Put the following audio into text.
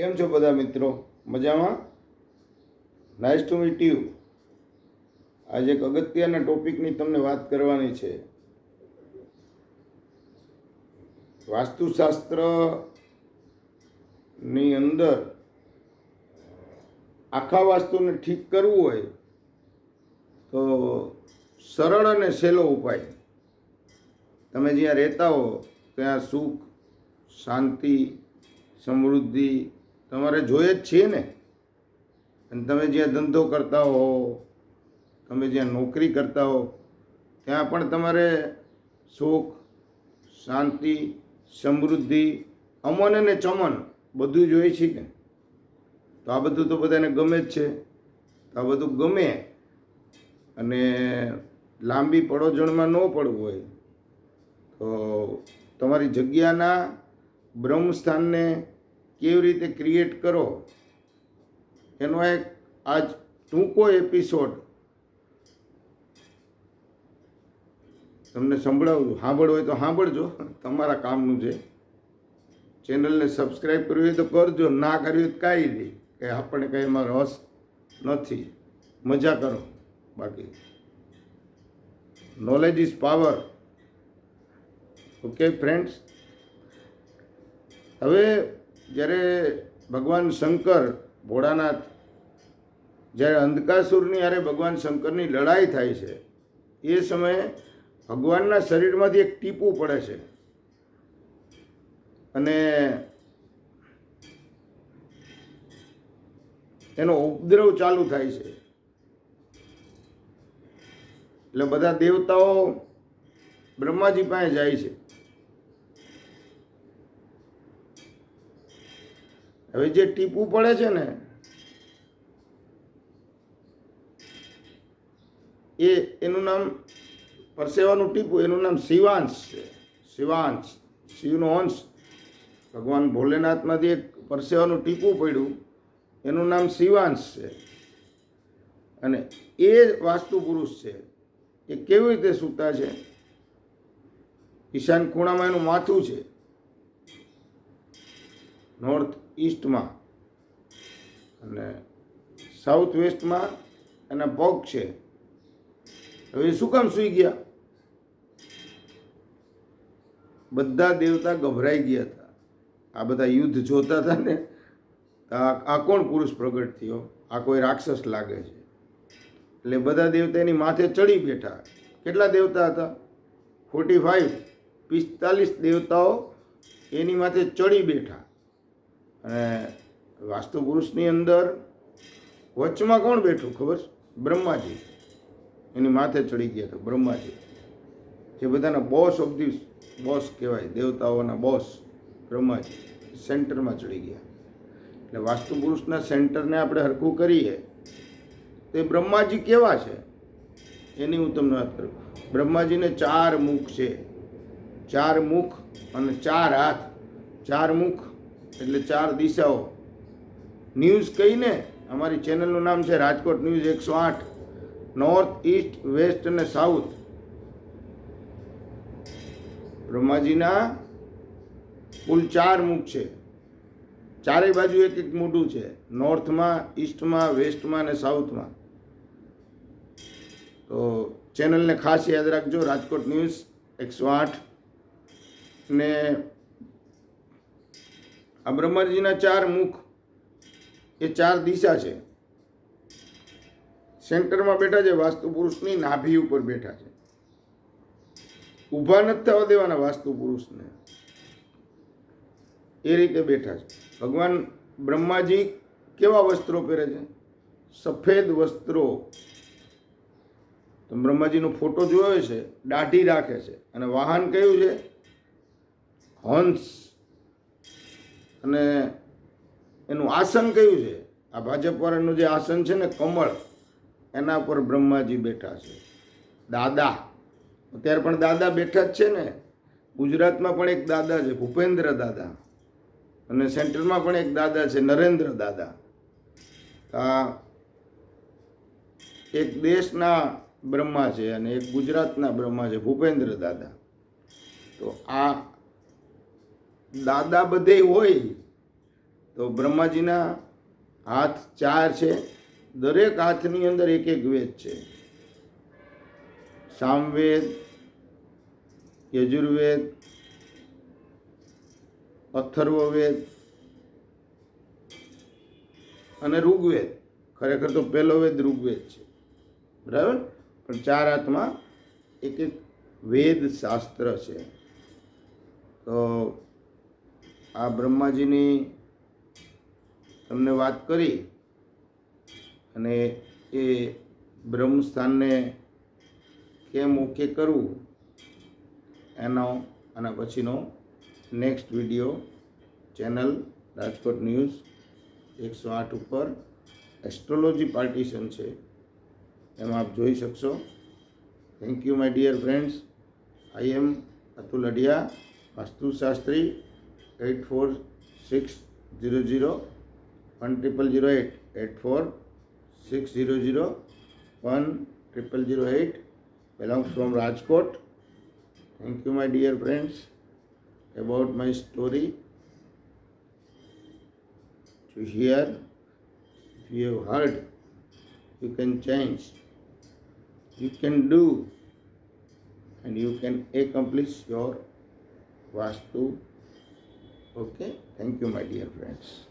કેમ છો બધા મિત્રો? મજામાં? નાઇસ ટુ મીટ યુ આજે એક અગત્યના ટોપિકની તમને વાત કરવાની છે. વાસ્તુશાસ્ત્રની અંદર આખા વાસ્તુને ઠીક કરવું હોય તો સરળ અને સહેલો ઉપાય. તમે જ્યાં રહેતા હો, ત્યાં સુખ, શાંતિ, સમૃદ્ધિ તમારે જોઈએ જ છીએ ને. અને તમે જ્યાં ધંધો કરતા હો, તમે જ્યાં નોકરી કરતા હો, ત્યાં પણ તમારે સુખ, શાંતિ, સમૃદ્ધિ, અમન અને ચમન બધું જોઈએ છે ને તો આ બધું તો બધાને ગમે જ છે. તો આ બધું ગમે. અને લાંબી પડોજણમાં ન પડવું હોય. તો તમારી જગ્યાના બ્રહ્મસ્થાનને કેવી રીતે ક્રિએટ કરો, એનો એક આજ ટૂંકો એપિસોડ તમને સંભળાવું છું સાંભળવું હોય તો સાંભળજો, તમારા કામનું છે. ચેનલને સબસ્ક્રાઈબ કરવી હોય તો કરજો, ના કરવી હોય તો કાંઈ નહીં, કે આપણને કંઈ એમાં રસ નથી. મજા કરો. બાકી knowledge is power okay friends હવે જ્યારે ભગવાન શંકર ભોળાનાથ જ્યારે અંધકાસુરની યારે ભગવાન શંકરની લડાઈ થાય છે, એ સમયે ભગવાનના શરીરમાંથી એક ટીપું પડે છે. અને એનો ઉપદ્રવ ચાલુ થાય છે. એટલે બધા દેવતાઓ બ્રહ્માજી પાસે જાય છે. હવે જે ટીપું પડે છે ને, એ એનું નામ પરસેવાનું ટીપું, એનું નામ શિવાંશ છે. શિવાંશ, શિવનો અંશ. ભગવાન ભોલેનાથમાંથી એક પરસેવાનું ટીપું પડ્યું, એનું નામ શિવાંશ છે. અને એ વાસ્તુ પુરુષ છે, એ કેવી રીતે સૂતા છે? ઈશાન ખૂણામાં એનું માથું છે. નોર્થ ઈસ્ટમાં. અને સાઉથ વેસ્ટમાં એના પગ છે. હવે શું કામ સૂઈ ગયા? બધા દેવતા ગભરાઈ ગયા હતા. આ બધા યુદ્ધ જોતા હતા ને આ કોણ પુરુષ પ્રગટ થયો? આ કોઈ રાક્ષસ લાગે છે. એટલે બધા દેવતા એની માથે ચડી બેઠા. કેટલા દેવતા હતા? ફોર્ટી ફાઈવ પિસ્તાલીસ દેવતાઓ એની માથે ચડી બેઠા. અને વાસ્તુ પુરુષની અંદર વચમાં કોણ બેઠું ખબર? બ્રહ્માજી. એની માથે ચડી ગયા હતા બ્રહ્માજી. જે બધાના બોસ ઓફ ધી બોસ કહેવાય, દેવતાઓના બોસ બ્રહ્માજી, સેન્ટરમાં ચડી ગયા. એટલે વાસ્તુ પુરુષના સેન્ટરને આપણે હરખું કરીએ, તો એ બ્રહ્માજી કેવા છે? એની હું તમને વાત કરું. બ્રહ્માજીને ચાર મુખ છે. ચાર મુખ અને ચાર હાથ. ચાર મુખ એટલે ચાર દિશાઓ. ન્યૂઝ કહીને અમારી ચેનલનું નામ છે રાજકોટ ન્યૂઝ એકસો આઠ નોર્થ ઈસ્ટ વેસ્ટ અને સાઉથ બ્રહ્માજીના કુલ ચાર મુખ છે. ચારેય બાજુ એક એક મોઢું છે. નોર્થમાં ઈસ્ટમાં વેસ્ટમાં અને સાઉથમાં તો ચેનલને ખાસ યાદ રાખજો, રાજકોટ ન્યૂઝ એકસો આઠ. ને આ બ્રહ્માજીના ચાર મુખ એ ચાર દિશા છે. સેન્ટરમાં બેઠા છે વાસ્તુ પુરુષની નાભી ઉપર બેઠા છે. ઊભા નથી થવા દેવાના વાસ્તુ પુરુષને એ રીતે બેઠા છે. ભગવાન બ્રહ્માજી કેવા વસ્ત્રો પહેરે છે? સફેદ વસ્ત્રો. તો બ્રહ્માજીનો ફોટો જોયો છે દાઢી રાખે છે. અને વાહન કયું છે? હંસ. અને એનું આસન કયું છે? આ ભાજપવાળાનું જે આસન છે ને, કમળ, એના પર બ્રહ્માજી બેઠા છે. દાદા. અત્યારે પણ દાદા બેઠા જ છે ને. ગુજરાતમાં પણ એક દાદા છે, ભૂપેન્દ્ર દાદા. અને સેન્ટ્રલમાં પણ એક દાદા છે, નરેન્દ્ર દાદા. આ એક દેશના બ્રહ્મા છે અને એક ગુજરાતના બ્રહ્મા છે, ભૂપેન્દ્ર દાદા. તો આ દાદા બધે હોય, તો બ્રહ્માજીના હાથ ચાર છે. દરેક હાથની અંદર એક એક વેદ છે. સામવેદ, યજુર્વેદ, અથર્વવેદ અને ઋગ્વેદ. ખરેખર તો પહેલો વેદ ઋગ્વેદ છે. બરાબર? પણ ચાર હાથમાં એક એક વેદ શાસ્ત્ર છે. તો આ બ્રહ્માજીની તમને વાત કરી અને એ બ્રહ્મસ્થાનને કેમ ઓકે કરવું, એનો આના પછીનો next video channel Rajkot news એકસો આઠ ઉપર એસ્ટ્રોલોજી પાર્ટીશન છે. એમાં આપ જોઈ શકશો. Thank you my dear friends I am Atul Adhiya વાસ્તુશાસ્ત્રી Eight four six zero zero one triple zero eight eight four six zero zero one triple zero eight belongs from Rajkot. Thank you, my dear friends, about my story. To hear, if you have heard, you can change, you can do, and you can accomplish your Vastu. Okay, thank you, my dear friends.